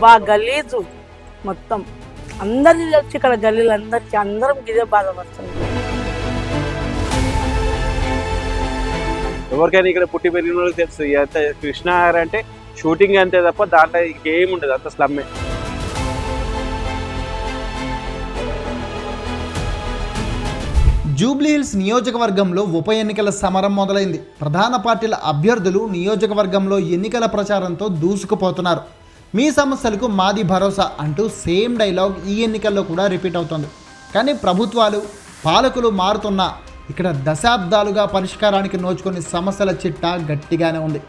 అబ్బా గలీజు మొత్తం. అందరిది వచ్చి ఇక్కడ గల్లీలు అందరికి అందరం ఇదే బాధపడుతుంది ఎవరికైనా ఇక్కడ పుట్టి పెరిగిన వాళ్ళకి తెలుసు ఎంత కృష్ణార్ అంటే షూటింగ్ అంతే తప్ప దాంట్లో ఇంకేం ఉండదు అంత స్లమ్మే జూబ్లీహిల్స్ నియోజకవర్గంలో ఉప ఎన్నికల సమరం మొదలైంది. ప్రధాన పార్టీల అభ్యర్థులు నియోజకవర్గంలో ఎన్నికల ప్రచారంతో దూసుకుపోతున్నారు. మీ సమస్యలకు మాది భరోసా అంటూ సేమ్ డైలాగ్ ఈ ఎన్నికల్లో కూడా రిపీట్ అవుతుంది. కానీ ప్రభుత్వాలు పాలకులు మారుతున్నా ఇక్కడ దశాబ్దాలుగా పరిష్కారానికి నోచుకునే సమస్యల చిట్టా గట్టిగానే ఉంది.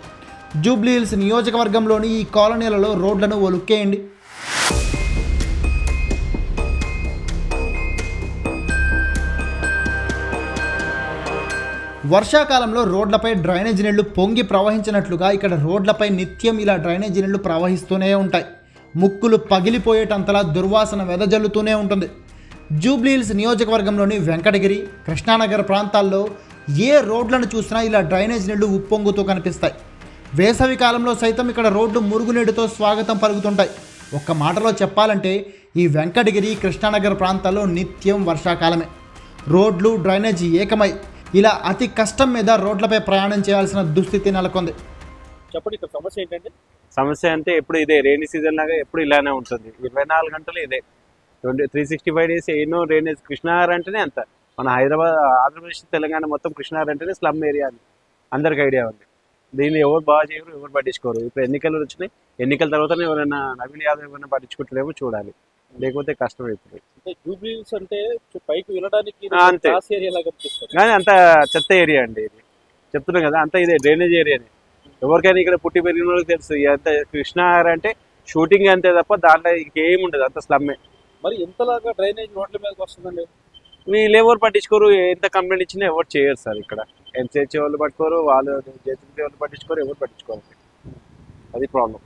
జూబ్లీహిల్స్ నియోజకవర్గంలోని ఈ కాలనీలలో రోడ్లను ఒలుక్కేయండి. వర్షాకాలంలో రోడ్లపై డ్రైనేజ్ నీళ్ళు పొంగి ప్రవహించినట్లుగా ఇక్కడ రోడ్లపై నిత్యం ఇలా డ్రైనేజ్ నీళ్ళు ప్రవహిస్తూనే ఉంటాయి. ముక్కులు పగిలిపోయేటంతలా దుర్వాసన వెదజల్లుతూనే ఉంటుంది. జూబ్లీహిల్స్ నియోజకవర్గంలోని వెంకటగిరి కృష్ణానగర్ ప్రాంతాల్లో ఏ రోడ్లను చూసినా ఇలా డ్రైనేజ్ నీళ్ళు ఉప్పొంగుతూ కనిపిస్తాయి. వేసవి కాలంలో సైతం ఇక్కడ రోడ్లు మురుగునీటితో స్వాగతం పలుకుతుంటాయి. ఒక్క మాటలో చెప్పాలంటే ఈ వెంకటగిరి కృష్ణానగర్ ప్రాంతాల్లో నిత్యం వర్షాకాలమే. రోడ్లు డ్రైనేజీ ఏకమై ఇలా అతి కష్టం మీద రోడ్లపై ప్రయాణం చేయాల్సిన దుస్థితి నెలకొంది. చెప్పండి ఇక్కడ సమస్య ఏంటంటే సమస్య అంటే ఎప్పుడు ఇదే రెయినీ సీజన్ లాగా ఎప్పుడు ఇలానే ఉంటుంది. ఇరవై నాలుగు గంటలు ఇదే. Twenty three sixty five days ఎన్నో డ్రైనేజ్ కృష్ణార్ అంటేనే అంత. మన హైదరాబాద్ ఆంధ్రప్రదేశ్ తెలంగాణ మొత్తం కృష్ణార్ అంటేనే స్లమ్ ఏరియా అని అందరికి ఐడియా ఉంది. దీన్ని ఎవరు బాగా చేయరు ఎవరు పట్టించుకోరు. ఇప్పుడు ఎన్నికలు వచ్చినాయి. ఎన్నికల తర్వాతనే ఎవరైనా నవీన్ యాదవ్ ఎవరైనా పట్టించుకుంటారేమో చూడాలి. లేకపోతే కష్టం అవుతుంది అంటే జూబ్లీస్ అంటే చు- పైకి వినడానికి ఆ, అంతే. కానీ అంత చెత్త ఏరియా అండి ఇది. చెప్తున్నాం కదా అంత ఇదే డ్రైనేజ్ ఏరియానే ఎవరికైనా ఇక్కడ పుట్టి పెరిగిన వాళ్ళకి తెలుసు ఎంత కృష్ణార్ అంటే షూటింగ్ అంతే తప్ప దాంట్లో ఇంకేం ఉండదు అంత స్లమ్మే మరి ఎంతలాగా డ్రైనేజ్ రోడ్ల మీదకి వస్తుందండి? వీళ్ళు ఎవరు పట్టించుకోరు ఎంత కంప్లైంట్ ఇచ్చినా ఎవరు చేయరు సార్ ఇక్కడ. ఎంసీహెచ్ వాళ్ళు పట్టుకోరు వాళ్ళు జేసీబీ వాళ్ళు పట్టించుకోరు ఎవరు పట్టించుకోరు. అది ప్రాబ్లం.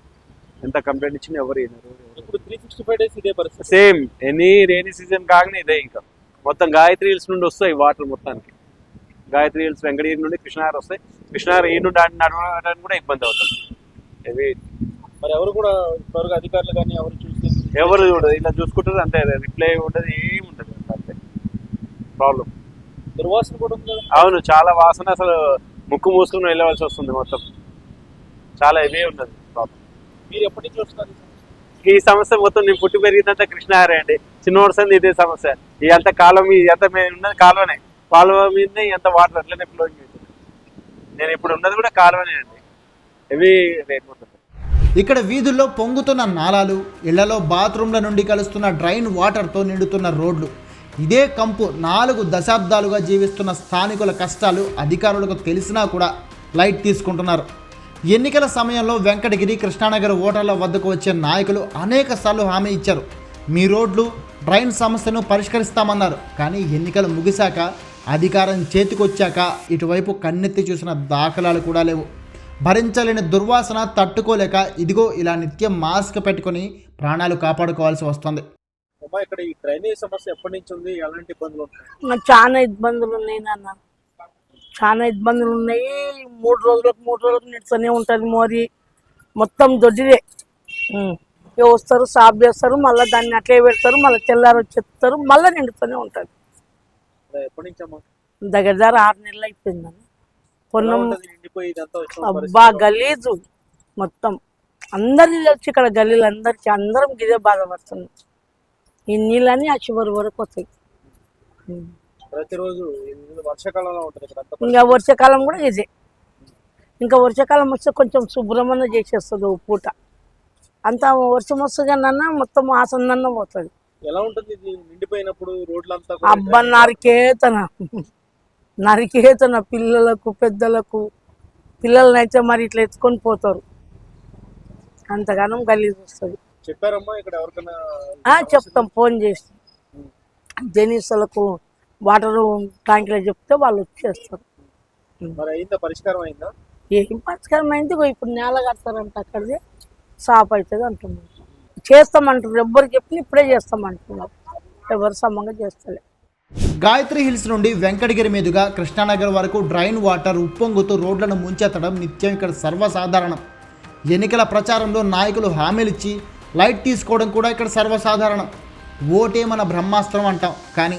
ఎంత కంప్లైంట్ ఇచ్చినా ఎవరు వినరు. ఇప్పుడు త్రీ సిక్స్టీ ఫైవ్ డేస్ ఇదే పరిస్థితి. సేమ్ ఎనీ రైనీ సీజన్ కాగానే ఇదే ఇంకా. మొత్తం గాయత్రి హిల్స్ నుండి వస్తాయి వాటర్ మొత్తానికి. గాయత్రి హిల్స్ వెంకటగిరి నుండి కృష్ణార్ వస్తాయి. కృష్ణార్ ఈ నుండి నడవడానికి కూడా ఇబ్బంది అవుతుంది ఇవి మరి ఎవరు కూడా ఇప్పటివరకు అధికారులు కానీ ఎవరు ఎవరు చూడదు ఇలా చూసుకుంటారు అంతే. రిప్లై ఉండదు ఏమి ఉండదు. అంతే. ప్రాబ్లం దుర్వాసన కూడా అవును చాలా వాసన అసలు ముక్కు మూసుకుని వెళ్ళవలసి వస్తుంది మొత్తం. చాలా హెవీ ఉన్నది. మీరు ఎప్పటి నుంచి వస్తున్నారు? ఈ సమస్య మొత్తం నేను పుట్టి పెరిగిందంతా కృష్ణారే అండి. చిన్నోడు సంది ఇదే సమస్య. ఈ అంత కాలం ఈ ఎంత మీద ఉన్నది కాలువనే. కాలువ మీదనే ఎంత వాటర్ అట్లనే ఫ్లోయింగ్ అవుతుంది నేను ఇప్పుడు ఉన్నది కూడా కాలువనే అండి. ఉంటుంది ఇక్కడ వీధుల్లో పొంగుతున్న నాలాలు ఇళ్ళలో బాత్రూంల నుండి కలుస్తున్న డ్రైన్ వాటర్తో నిండుతున్న రోడ్లు. ఇదే కంపు నాలుగు దశాబ్దాలుగా జీవిస్తున్న స్థానికుల కష్టాలు అధికారులకు తెలిసినా కూడా లైట్ తీసుకుంటున్నారు. ఎన్నికల సమయంలో వెంకటగిరి కృష్ణానగర్ ఓటర్ల వద్దకు వచ్చే నాయకులు అనేక సార్లు హామీ ఇచ్చారు. మీ రోడ్లు డ్రైన్ సమస్యను పరిష్కరిస్తామన్నారు. కానీ ఎన్నికలు ముగిశాక అధికారం చేతికొచ్చాక ఇటువైపు కన్నెత్తి చూసిన దాఖలాలు కూడా లేవు. భరించలేని దుర్వాసన తట్టుకోలేక ఇదిగో ఇలా నిత్యం మాస్క్ పెట్టుకొని ప్రాణాలు కాపాడుకోవాల్సి వస్తుంది. అమ్మా ఇక్కడ ఈ డ్రైనేజ్ సమస్య ఎప్పటి నుంచి ఉంది? ఎలాంటి ఇబ్బందులు చాలా ఇబ్బందులు ఉన్నాయి నాన్న. చాలా ఇబ్బందులు ఉన్నాయి. మూడు రోజులకు మూడు రోజులకు నిడుతూనే ఉంటుంది మోరి మొత్తం దొడ్డిదే. వస్తారు సాఫ్ చేస్తారు మళ్ళీ దాన్ని అట్లే పెడతారు మళ్ళీ తెల్లారి వచ్చేస్తారు మళ్ళీ నిండుతూనే ఉంటుంది. దగ్గర దగ్గర ఆరు నెలలు అయిపోయింది ఎలా పొన్నం అబ్బా గలీజు. మొత్తం అందరిది వచ్చి ఇక్కడ గల్లీలు అందరికి అందరం ఇదే బాధపడుతుంది ఈ నీళ్ళని ఆ చివరి వరకు వస్తాయి. ప్రతిరోజు వర్షాకాలంలో ఉంటుంది ఇంకా వర్షాకాలం కూడా ఇదే. ఇంకా వర్షాకాలం వస్తే కొంచెం శుభ్రమన్న చేసేస్తుంది పూట. అంతా వర్షం వస్తుంది అన్న మొత్తం ఆసందన్న పోతుంది. ఎలా ఉంటుంది నిండిపోయినప్పుడు రోడ్లంతా అబ్బా నరికేతన. నరికేతన పిల్లలకు పెద్దలకు. పిల్లలనైతే మరి ఇట్లా ఎత్తుకొని పోతారు. అంతగానం గలీజ్ వస్తుంది. చెప్పారమ్మా ఇక్కడ ఎవరికైనా ఆ, చెప్తాం ఫోన్ చేసి. జెనీసులకు వాటర్ ట్యాంకులో చెప్తే వాళ్ళు వచ్చేస్తారు. మరి అయిందా? పరిష్కారం అయిందా? ఏం పరిష్కారం అయింది? ఇప్పుడు నేల కడతారంట అక్కడిది. సాప్ అవుతుంది అంటున్నారు. చేస్తామంటారు ఎవ్వరు చెప్పి ఇప్పుడే చేస్తామంటున్నారు. ఎవరు సమంగా చేస్తలే. గాయత్రి హిల్స్ నుండి వెంకటగిరి మీదుగా కృష్ణానగర్ వరకు డ్రైన్ వాటర్ ఉప్పొంగుతూ రోడ్లను ముంచెత్తడం నిత్యం ఇక్కడ సర్వసాధారణం. ఎన్నికల ప్రచారంలో నాయకులు హామీలిచ్చి లైట్ తీసుకోవడం కూడా ఇక్కడ సర్వసాధారణం. ఓటే మన బ్రహ్మాస్త్రం అంటాం. కానీ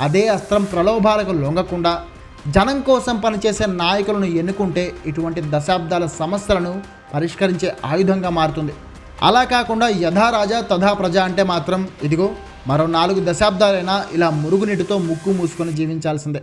అదే అస్త్రం ప్రలోభాలకు లొంగకుండా జనం కోసం పనిచేసే నాయకులను ఎన్నుకుంటే ఇటువంటి దశాబ్దాల సమస్యలను పరిష్కరించే ఆయుధంగా మారుతుంది. అలా కాకుండా యథా రాజా తథా ప్రజ అంటే మాత్రం ఇదిగో మరో నాలుగు దశాబ్దాలైనా ఇలా మురుగునీటితో ముక్కు మూసుకొని జీవించాల్సిందే.